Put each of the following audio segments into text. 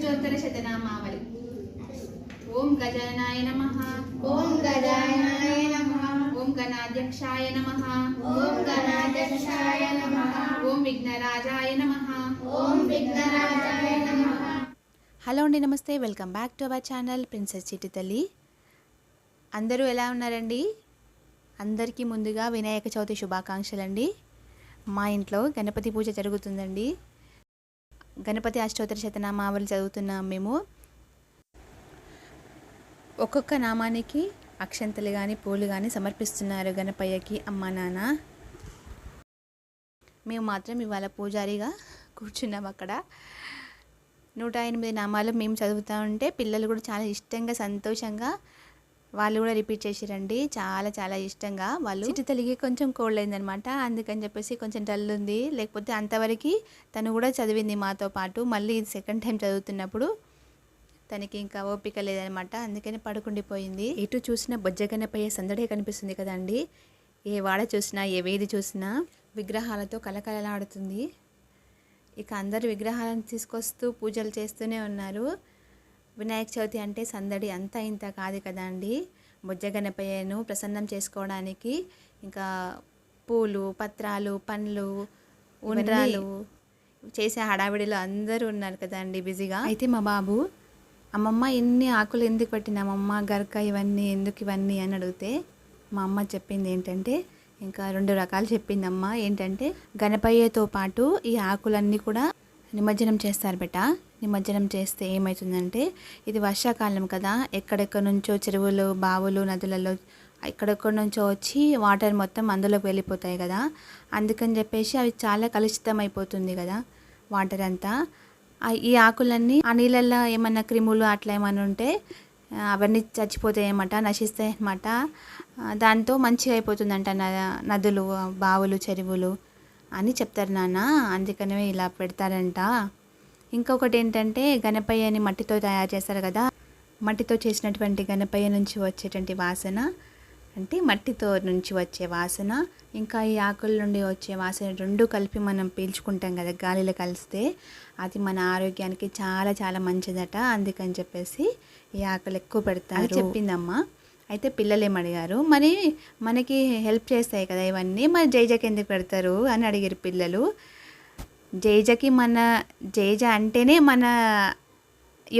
అష్టోత్తర శతనామావళి ఓం గజానాయ నమ. ఓం గజాననాయ నమః. ఓం గణాధ్యక్షాయ నమ. ఓం గణాధ్యక్షాయ నమః. ఓం విఘ్నరాజాయ నమ. ఓం విఘ్నరాజాయ నమః. హలో అండి నమస్తే. Welcome back to our channel princess Chitti Thalli. అందరూ ఎలా ఉన్నారండి? అందరికీ ముందుగా వినాయక చవితి శుభాకాంక్షలు అండి మా ఇంట్లో గణపతి పూజ జరుగుతుందండి. గణపతి అష్టోత్తర శతనామావళి చదువుతున్నాం మేము. ఒక్కొక్క నామానికి అక్షంతలు కానీ పూలు కానీ సమర్పిస్తున్నారు గణపయ్యకి అమ్మ నాన్న. మేము మాత్రం ఇవాళ పూజారిగా కూర్చున్నాం అక్కడ. నూట ఎనిమిది నామాలు మేము చదువుతూ ఉంటే పిల్లలు కూడా చాలా ఇష్టంగా సంతోషంగా వాళ్ళు కూడా రిపీట్ చేసిరండి. చాలా చాలా ఇష్టంగా వాళ్ళు. చిట్టి తల్లికి కొంచెం కోల్డ్ అయిందనమాట అందుకని చెప్పేసి కొంచెం డల్ ఉంది. లేకపోతే అంతవరకు తను కూడా చదివింది మాతో పాటు. మళ్ళీ సెకండ్ టైం చదువుతున్నప్పుడు తనకి ఇంకా ఓపిక లేదనమాట అందుకని పడుకుండిపోయింది. ఎటు చూసినా బొజ్జగనపై సందడే కనిపిస్తుంది కదండి. ఏ వాడ చూసినా ఏ వేది చూసినా విగ్రహాలతో కలకలలాడుతుంది ఇక అందరు విగ్రహాలను తీసుకొస్తూ పూజలు చేస్తూనే ఉన్నారు. వినాయక చవితి అంటే సందడి అంతా ఇంత కాదు కదా అండి బుజ్జగనపయ్యను ప్రసన్నం చేసుకోవడానికి ఇంకా పూలు పత్రాలు పండ్లు ఉండ్రాలు చేసే హడావిడిలో అందరూ ఉన్నారు కదండి బిజీగా. అయితే మా బాబు అమ్మమ్మ ఎన్ని ఆకులు ఎందుకు పెట్టినామమ్మ గరక ఇవన్నీ ఎందుకు ఇవన్నీ? అని అడిగితే మా అమ్మ చెప్పింది ఏంటంటే ఇంకా రెండు రకాలు చెప్పిందమ్మ. ఏంటంటే గణపయ్యతో పాటు ఈ ఆకులన్నీ కూడా నిమజ్జనం చేస్తారు బెట. నిమజ్జనం చేస్తే ఏమవుతుందంటే ఇది వర్షాకాలం కదా ఎక్కడెక్కడి నుంచో చెరువులు బావులు నదులలో ఎక్కడెక్కడి నుంచో వచ్చి వాటర్ మొత్తం అందులోకి వెళ్ళిపోతాయి కదా. అందుకని చెప్పేసి అవి చాలా కలుషితం అయిపోతుంది కదా వాటర్ అంతా. ఈ ఆకులన్నీ ఆ నీళ్ళల్లో ఏమన్నా క్రిములు అట్లా ఏమైనా ఉంటే అవన్నీ చచ్చిపోతాయన్నమాట నశిస్తాయన్నమాట. నశిస్తాయి అన్నమాట దాంతో మంచిగా అయిపోతుందంట న- నదులు బావులు చెరువులు. అని చెప్తారు నాన్న. అందుకనే ఇలా పెడతారంట. ఇంకొకటి ఏంటంటే గణపయ్యని మట్టితో తయారు చేస్తారు కదా. మట్టితో చేసినటువంటి గణపయ్య నుంచి వచ్చేటువంటి వాసన అంటే మట్టితో నుంచి వచ్చే వాసన ఇంకా ఈ ఆకుల నుండి వచ్చే వాసన రెండు కలిపి మనం పీల్చుకుంటాం కదా గాలిలో కలిస్తే. అది మన ఆరోగ్యానికి చాలా చాలా మంచిదట. అందుకని చెప్పేసి ఈ ఆకులు ఎక్కువ పెడతారు. చెప్పిందమ్మా. అయితే పిల్లలు ఏమడిగారు అడిగారు. మరి మనకి హెల్ప్ చేస్తాయి కదా ఇవన్నీ మరి జైజకి ఎందుకు పెడతారు అని అడిగారు పిల్లలు. జైజకి మన జైజ అంటేనే మన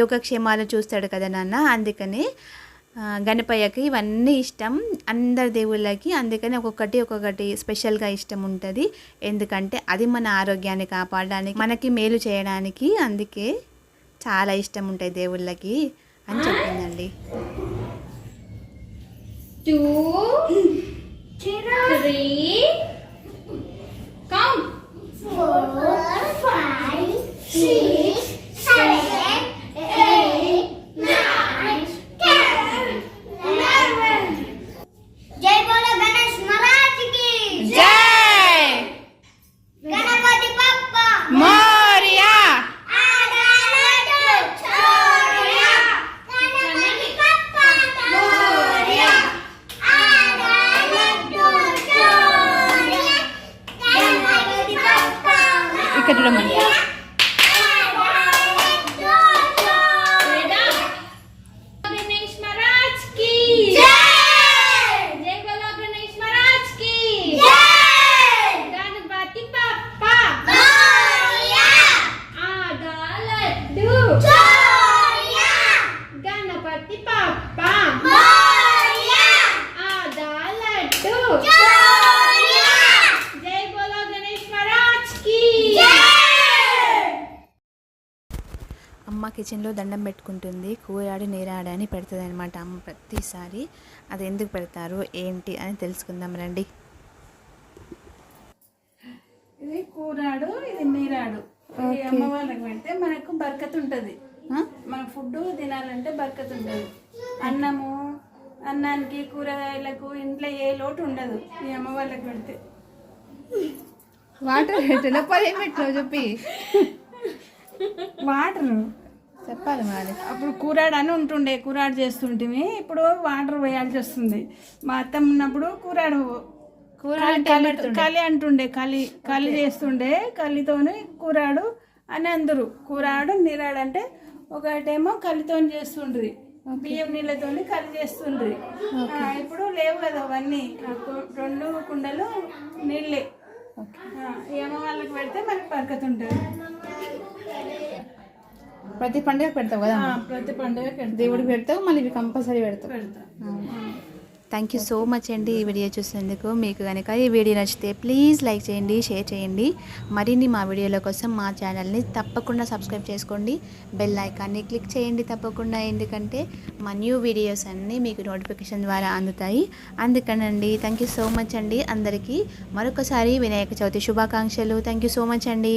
యోగక్షేమాలు చూస్తాడు కదా నాన్న అందుకని గణపయ్యకి ఇవన్నీ ఇష్టం. అందరి దేవుళ్ళకి అందుకని ఒక్కొక్కటి ఒక్కొక్కటి స్పెషల్గా ఇష్టం ఉంటుంది. ఎందుకంటే అది మన ఆరోగ్యాన్ని కాపాడడానికి మనకి మేలు చేయడానికి అందుకే చాలా ఇష్టం ఉంటాయి దేవుళ్ళకి అని చెప్పిందండి. Two, three, count. Four, five, అమ్మ కిచెన్లో దండం పెట్టుకుంటుంది. కూరాడు నీరాడు అని పెడుతుంది అనమాట అమ్మ ప్రతిసారి. అది ఎందుకు పెడతారు? ఏంటి అని తెలుసుకుందాం రండి. ఇది కూరాడు ఇది నీరాడు. అమ్మ వాళ్ళకి పెడితే మనకు బర్కత్ ఉంటుంది మన ఫుడ్ తినాలంటే బర్కత్ ఉంటుంది అన్నము అన్నానికి కూరగాయలకు ఇంట్లో ఏ లోటు ఉండదు. ఈ అమ్మ వాళ్ళకి పెడితే. వాటర్ పెట్టిన? పదేం పెట్టినావు చెప్పి. వాటర్. చెప్పాలి మరి. అప్పుడు కూరాడు అని ఉంటుండే కూరాడు చేస్తుంటిమి. ఇప్పుడు వాటర్ వేయాల్సి వస్తుంది. మా అత్త ఉన్నప్పుడు కూరాడు కలి- కలి అంటుండే కలి కలి చేస్తుండే. కలితోని కూరాడు అని అందరు. కూరాడు నీరాడు అంటే ఒకటేమో కలితో చేస్తుండ్రి. బియ్యం నీళ్ళతో కలి చేస్తుండ్రి. ఇప్పుడు లేవు కదా అవన్నీ. రెండు కుండలు నీళ్ళే. అమ్మ వాళ్ళకి పెడితే మనకి బరకత ఉంటుంది ప్రతి పండుగ పెడతావు కదా ఆ, ప్రతి పెడతాం. దేవుడికి పెడతావు మళ్ళీ కంపల్సరీ పెడతావు. పెడతాం. థ్యాంక్ యూ సో మచ్ అండి ఈ వీడియో చూసినందుకు. మీకు కనుక ఈ వీడియో నచ్చితే ప్లీజ్ లైక్ చేయండి షేర్ చేయండి. మరిన్ని మా వీడియోల కోసం మా ఛానల్ని తప్పకుండా సబ్స్క్రైబ్ చేసుకోండి. బెల్ ఐకాన్ని క్లిక్ చేయండి తప్పకుండా ఎందుకంటే మా న్యూ వీడియోస్ అన్నీ మీకు నోటిఫికేషన్ ద్వారా అందుతాయి. అందుకనండి థ్యాంక్ యూ సో మచ్ అండి అందరికీ మరొకసారి వినాయక చవితి శుభాకాంక్షలు. థ్యాంక్ యూ సో మచ్ అండి